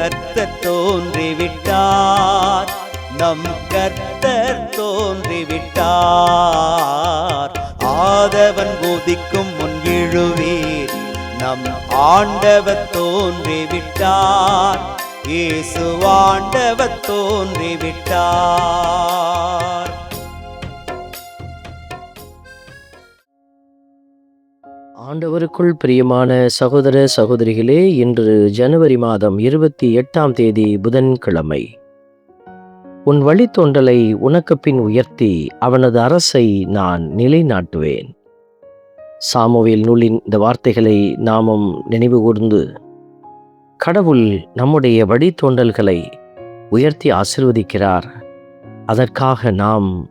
கர்த்தர் தோன்றிவிட்டார். நம் கர்த்தர் தோன்றிவிட்டார். ஆதவன் போதிக்கும் முன் எழுவீர். நம் ஆண்டவர் தோன்றிவிட்டார். இயேசு ஆண்டவர் தோன்றிவிட்டார். ஆண்டவருக்குள் பிரியமான சகோதர சகோதரிகளே இன்று ஜனவரி மாதம் இருபத்தி எட்டாம் தேதி புதன்கிழமை. உன் வழித்தோன்றலை உனக்கு பின் உயர்த்தி அவனது அரசை நான் நிலைநாட்டுவேன். சாமுவேல் நூலின் இந்த வார்த்தைகளை நாமும் நினைவு கூர்ந்து கடவுள் நம்முடைய வழித்தோன்றல்களை உயர்த்தி ஆசிர்வதிக்கிறார். அதற்காக நாம்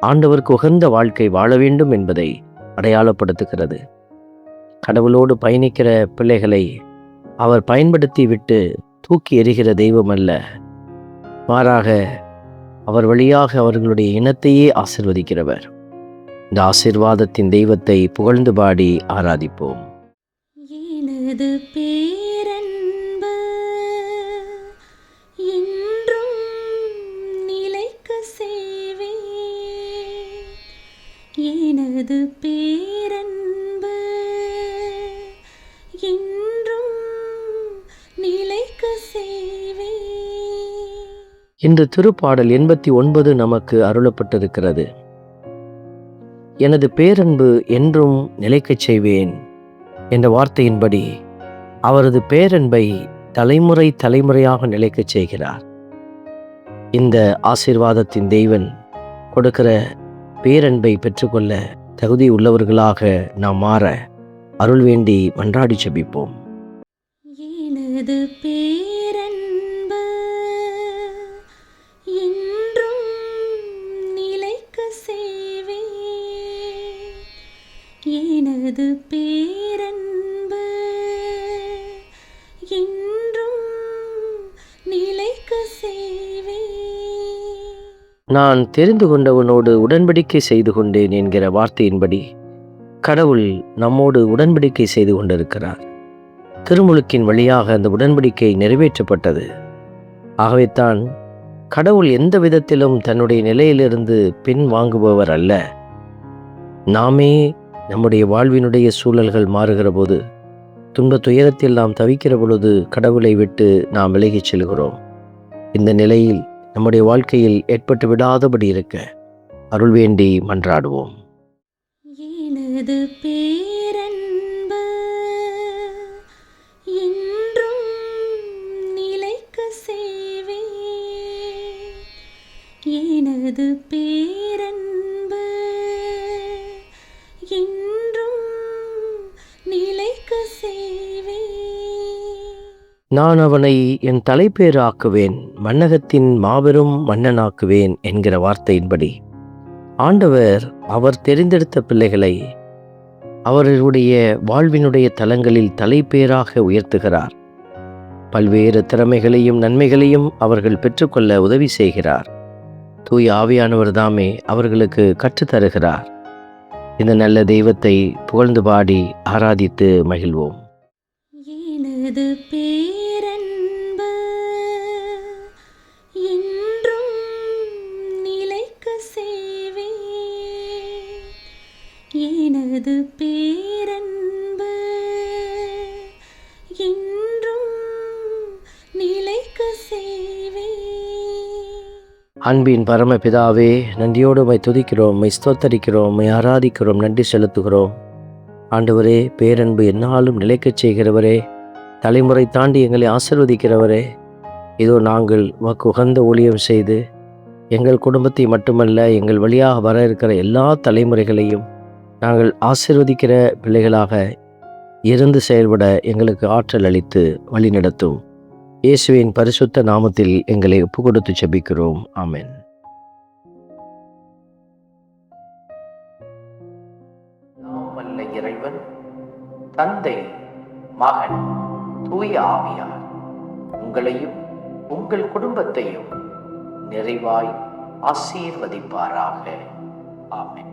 ஆண்டவருக்கு உகந்த வாழ்க்கை வாழ வேண்டும் என்பதை அடையாளப்படுத்துகிறது. கடவுளோடு பயணிக்கிற பிள்ளைகளை அவர் பயன்படுத்தி விட்டு தூக்கி எறிகிற தெய்வம் அல்ல மாறாக அவர் வழியாக அவர்களுடைய இனத்தையே ஆசிர்வதிக்கிறவர். இந்த ஆசிர்வாதத்தின் தெய்வத்தை புகழ்ந்து பாடி ஆராதிப்போம். எனது பேரன்பு என்றும் நிலைக்க செய்வே எனது இன்று திருப்பாடல் எண்பத்தி ஒன்பது நமக்கு அருளப்பட்டிருக்கிறது. எனது பேரன்பு என்றும் நிலைக்கச் செய்வேன் என்ற வார்த்தையின்படி அவரது பேரன்பை தலைமுறை தலைமுறையாக நிலைக்கச் செய்கிறார். இந்த ஆசீர்வாதத்தின் தெய்வன் கொடுக்கிற பேரன்பை பெற்றுக்கொள்ள தகுதி உள்ளவர்களாக நாம் மாற அருள் வேண்டி மன்றாடி செபிப்போம். எனது எனது பேரன்பு என்றும் நிலைக்க செய்வே. நான் தெரிந்து கொண்டவனோடு உடன்படிக்கை செய்து கொண்டேன் என்கிற வார்த்தையின்படி கடவுள் நம்மோடு உடன்படிக்கை செய்து கொண்டிருக்கிறார். திருமுழுக்கின் வழியாக அந்த உடன்படிக்கை நிறைவேற்றப்பட்டது. ஆகவேத்தான் கடவுள் எந்த விதத்திலும் தன்னுடைய நிலையிலிருந்து பின் வாங்குபவர் அல்ல. நாமே நம்முடைய வாழ்வினுடைய சூழல்கள் மாறுகிற போது துன்ப துயரத்தில் நாம் தவிக்கிற பொழுது கடவுளை விட்டு நாம் விலகிச் செல்கிறோம். இந்த நிலையில் நம்முடைய வாழ்க்கையில் ஏற்பட்டு விடாதபடி இருக்க அருள் வேண்டி மன்றாடுவோம். எனது பேரன்பு நான் அவனை என் தலைப்பேராக்குவேன் மன்னகத்தின் மாபெரும் மன்னனாக்குவேன் என்கிற வார்த்தையின்படி. ஆண்டவர் அவர் தெரிந்தெடுத்த பிள்ளைகளை அவர்களுடைய வாழ்வினுடைய தலங்களில் தலைப்பேராக உயர்த்துகிறார். பல்வேறு திறமைகளையும் நன்மைகளையும் அவர்கள் பெற்றுக்கொள்ள உதவி செய்கிறார். தூய ஆவியானவர் தாமே அவர்களுக்கு கற்றுத்தருகிறார் இந்த நல்ல தெய்வத்தை புகழ்ந்து பாடி ஆராதித்து மகிழ்வோம். எனது பே அன்பின் பரமபிதாவே நன்றியோடு மை துதிக்கிறோம் மை ஸ்தோத்தரிக்கிறோம் மை ஆராதிக்கிறோம் நன்றி செலுத்துகிறோம். ஆண்டவரே பேரன்பு என்னாலும் நிலைக்கச் செய்கிறவரே தலைமுறை தாண்டி எங்களை ஆசிர்வதிக்கிறவரே இதோ நாங்கள் உமக்கு உகந்த ஊழியம் செய்து எங்கள் குடும்பத்தை மட்டுமல்ல எங்கள் வழியாக வர இருக்கிற எல்லா தலைமுறைகளையும் நாங்கள் ஆசிர்வதிக்கிற பிள்ளைகளாக இருந்து செயல்பட எங்களுக்கு ஆற்றல் அளித்து வழிநடத்தும். இயேசுவின் பரிசுத்த நாமத்தில் எங்களை ஒப்பு கொடுத்து செபிக்கிறோம் ஆமென் வல்ல இறைவன் தந்தை மகன் தூய ஆவியார் உங்களையும் உங்கள் குடும்பத்தையும் நிறைவாய் ஆசீர்வதிப்பாராக. ஆமேன்.